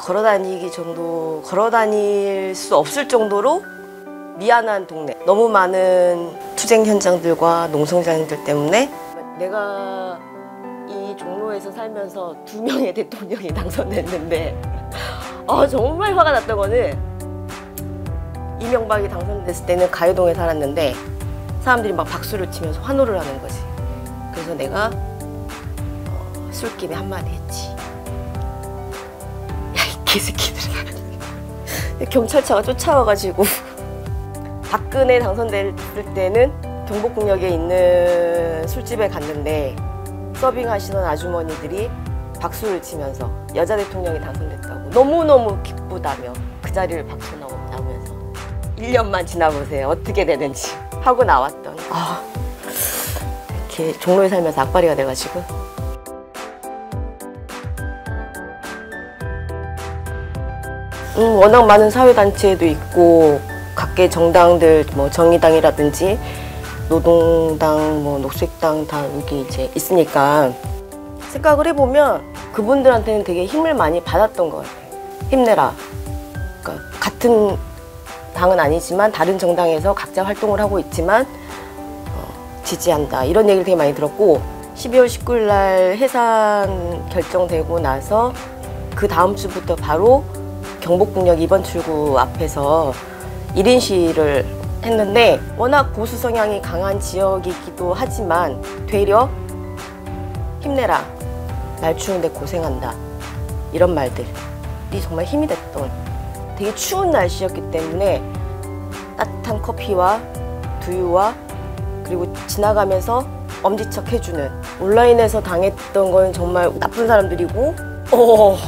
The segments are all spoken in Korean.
걸어 다니기 정도 걸어 다닐 수 없을 정도로 미안한 동네. 너무 많은 투쟁 현장들과 농성장들 때문에 내가 이 종로에서 살면서 두 명의 대통령이 당선됐는데 아 정말 화가 났던 거는 이명박이 당선됐을 때는 가요동에 살았는데 사람들이 막 박수를 치면서 환호를 하는 거지. 그래서 내가 어, 술김에 한마디 했지. 개새끼들아. 경찰차가 쫓아와가지고 박근혜 당선됐을 때는 경복궁역에 있는 술집에 갔는데 서빙하시는 아주머니들이 박수를 치면서 여자 대통령이 당선됐다고 너무너무 기쁘다며 그 자리를 박수 나오면서 1년만 지나보세요. 어떻게 되는지 하고 나왔던 아. 이렇게 종로에 살면서 악바리가 돼가지고 음, 워낙 많은 사회단체도 있고 각계 정당들 뭐 정의당이라든지 노동당 뭐 녹색당 다 여기 이제 있으니까 생각을 해보면 그분들한테는 되게 힘을 많이 받았던 것 같아요. 힘내라. 그러니까 같은 당은 아니지만 다른 정당에서 각자 활동을 하고 있지만 어, 지지한다 이런 얘기를 되게 많이 들었고 12월 19일 날 해산 결정되고 나서 그 다음 주부터 바로 경복궁역 2번 출구 앞에서 1인 시위를 했는데 워낙 보수 성향이 강한 지역이기도 하지만 되려 힘내라 날 추운데 고생한다 이런 말들이 정말 힘이 됐던 되게 추운 날씨였기 때문에 따뜻한 커피와 두유와 그리고 지나가면서 엄지척 해주는 온라인에서 당했던 건 정말 나쁜 사람들이고 어,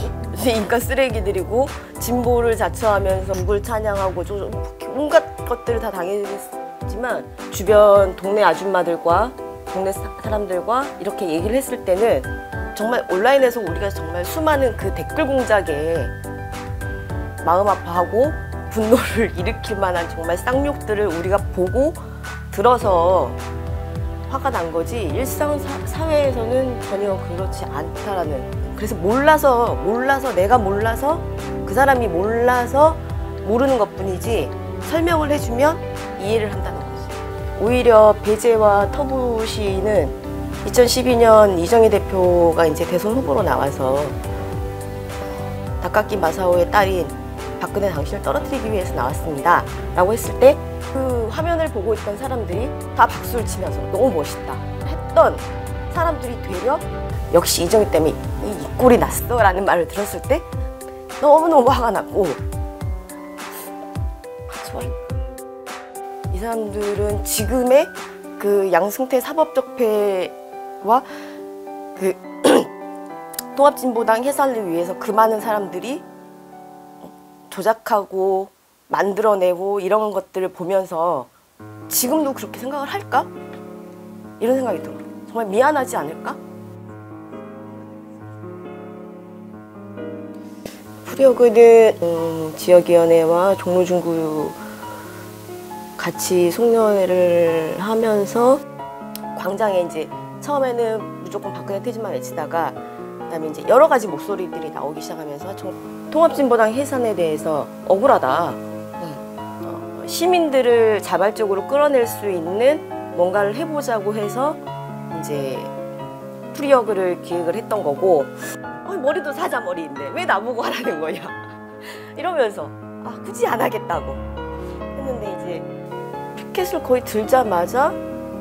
인간 쓰레기들이고 진보를 자처하면서 누굴 찬양하고 좀 온갖 것들을 다 당했지만 주변 동네 아줌마들과 동네 사- 사람들과 이렇게 얘기를 했을 때는 정말 온라인에서 우리가 정말 수많은 그 댓글 공작에 마음 아파하고 분노를 일으킬 만한 정말 쌍욕들을 우리가 보고 들어서 화가 난 거지 일상 사, 사회에서는 전혀 그렇지 않다라는 그래서 몰라서 몰라서 내가 몰라서 그 사람이 몰라서 모르는 것뿐이지 설명을 해주면 이해를 한다는 거지 오히려 배재와 터부 시는 2012년 이정희 대표가 이제 대선 후보로 나와서 다카키 마사오의 딸인 박근혜 당신을 떨어뜨리기 위해서 나왔습니다. 라고 했을 때 그 화면을 보고 있던 사람들이 다 박수를 치면서 너무 멋있다 했던 사람들이 되려 역시 이정희 때문에 이, 이 꼴이 났어 라는 말을 들었을 때 너무너무 화가 났고 이 사람들은 지금의 그 양승태 사법적폐와 그 통합진보당 해산을 위해서 그 많은 사람들이 조작하고 만들어내고 이런 것들을 보면서 지금도 그렇게 생각을 할까? 이런 생각이 들어. 정말 미안하지 않을까? 프리어그는 음, 지역위원회와 종로중구 같이 송년회를 하면서 광장에 이제 처음에는 무조건 박근혜 퇴진만 외치다가 그다음에 이제 여러 가지 목소리들이 나오기 시작하면서 종- 통합진보당 해산에 대해서 억울하다. 어, 시민들을 자발적으로 끌어낼 수 있는 뭔가를 해보자고 해서 이제 프리어그를 기획을 했던 거고 아, 머리도 사자 머리인데 왜 나보고 하라는 거냐? 이러면서 아 굳이 안 하겠다고 했는데 이제 피켓을 거의 들자마자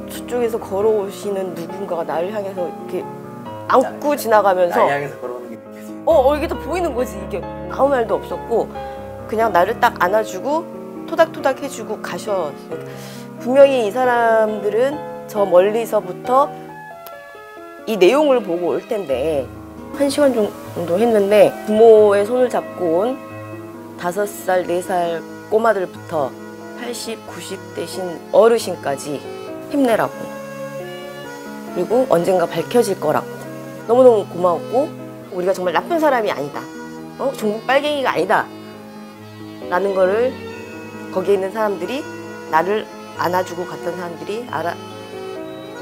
저쪽에서 걸어오시는 누군가가 나를 향해서 이렇게 안고 지나가면서 향해서 걸어오는 게. 어, 어 이게 더 보이는 거지. 이게 아무 말도 없었고 그냥 나를 딱 안아주고 토닥토닥 해주고 가셔 분명히 이 사람들은 저 멀리서부터 이 내용을 보고 올 텐데 한 시간 정도 했는데 부모의 손을 잡고 온 다섯 살, 네 살 꼬마들부터 80, 90 대신 어르신까지 힘내라고 그리고 언젠가 밝혀질 거라고 너무너무 고마웠고 우리가 정말 나쁜 사람이 아니다. 어? 종북 빨갱이가 아니다. 라는 거를 거기에 있는 사람들이 나를 안아주고 갔던 사람들이 알아,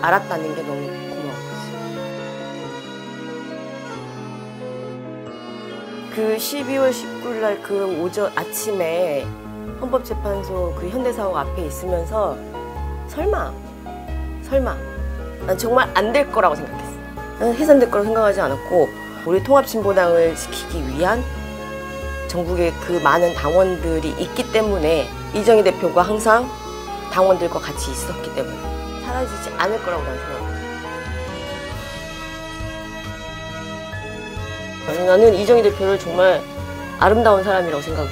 알았다는 게 너무 그 12월 19일 날 그 오전 아침에 헌법재판소 그 현대사옥 앞에 있으면서 설마 설마 난 정말 안 될 거라고 생각했어. 나는 해산될 거라고 생각하지 않았고 우리 통합진보당을 지키기 위한 전국의 그 많은 당원들이 있기 때문에 이정희 대표가 항상 당원들과 같이 있었기 때문에 사라지지 않을 거라고 나는 생각해. 나는 이정희 대표를 정말 아름다운 사람이라고 생각해.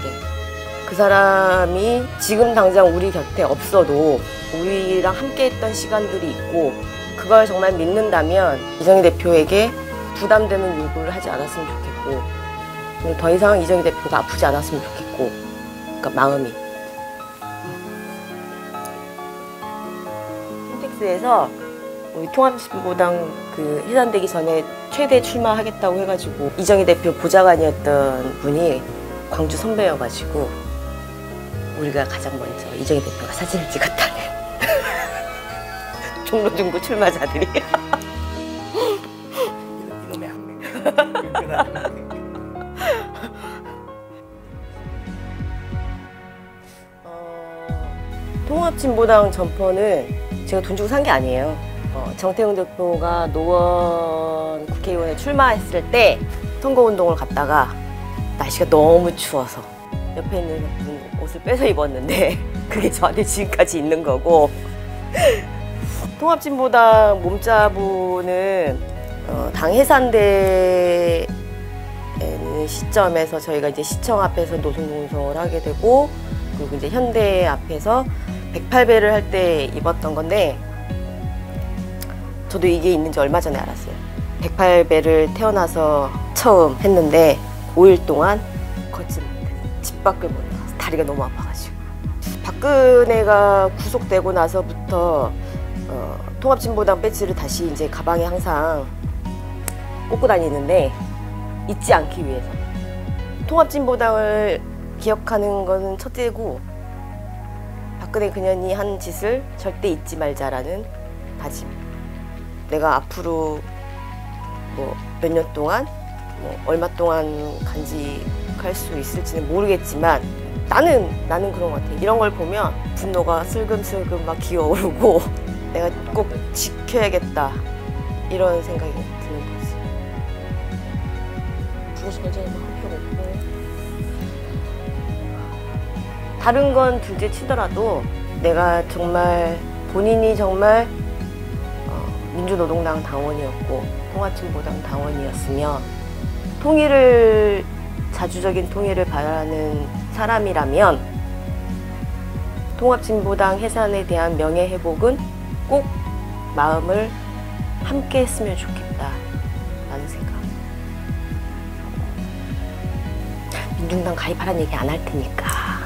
그 사람이 지금 당장 우리 곁에 없어도 우리랑 함께 했던 시간들이 있고 그걸 정말 믿는다면 이정희 대표에게 부담되는 요구를 하지 않았으면 좋겠고 더 이상 이정희 대표가 아프지 않았으면 좋겠고 그러니까 마음이 킨텍스에서 우리 통합진보당 그 해산되기 전에 최대 출마하겠다고 해가지고 이정희 대표 보좌관이었던 분이 광주 선배여가지고 우리가 가장 먼저 이정희 대표가 사진을 찍었다는 종로 중구 출마자들이 이놈의 학명. 어, 통합진보당 점퍼는 제가 돈 주고 산 게 아니에요. 어, 정태웅 대표가 노원 국회의원에 출마했을 때 선거운동을 갔다가 날씨가 너무 추워서 옆에 있는 분 옷을 빼서 입었는데 그게 저한테 지금까지 있는 거고. 통합진보당 몸자부는 어, 당 해산되는 시점에서 저희가 이제 시청 앞에서 노송농성을 하게 되고 그리고 이제 현대 앞에서 108배를 할 때 입었던 건데 저도 이게 있는지 얼마 전에 알았어요. 108배를 태어나서 처음 했는데 5일 동안 걷지 못해. 집 밖을 못 나가서 다리가 너무 아파가지고. 박근혜가 구속되고 나서부터 어, 통합진보당 배지를 다시 이제 가방에 항상 꽂고 다니는데 잊지 않기 위해서 통합진보당을 기억하는 것은 첫째고 박근혜 그년이 한 짓을 절대 잊지 말자라는 다짐. 내가 앞으로 뭐 몇 년 동안 뭐 얼마 동안 간직할 수 있을지는 모르겠지만 나는 나는 그런 것 같아. 이런 걸 보면 분노가 슬금슬금 막 기어오르고 내가 꼭 지켜야겠다 이런 생각이 드는 거지. 죽어서 굉장히 할 필요 없고 다른 건 둘째 치더라도 내가 정말 본인이 정말 어, 민주노동당 당원이었고 통합진보당 당원이었으며 통일을 자주적인 통일을 바라는 사람이라면 통합진보당 해산에 대한 명예회복은 꼭 마음을 함께 했으면 좋겠다 라는 생각. 민중당 가입하라는 얘기 안 할 테니까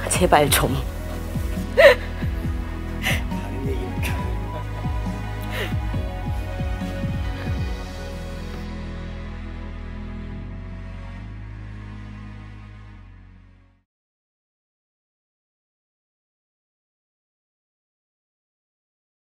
제발 좀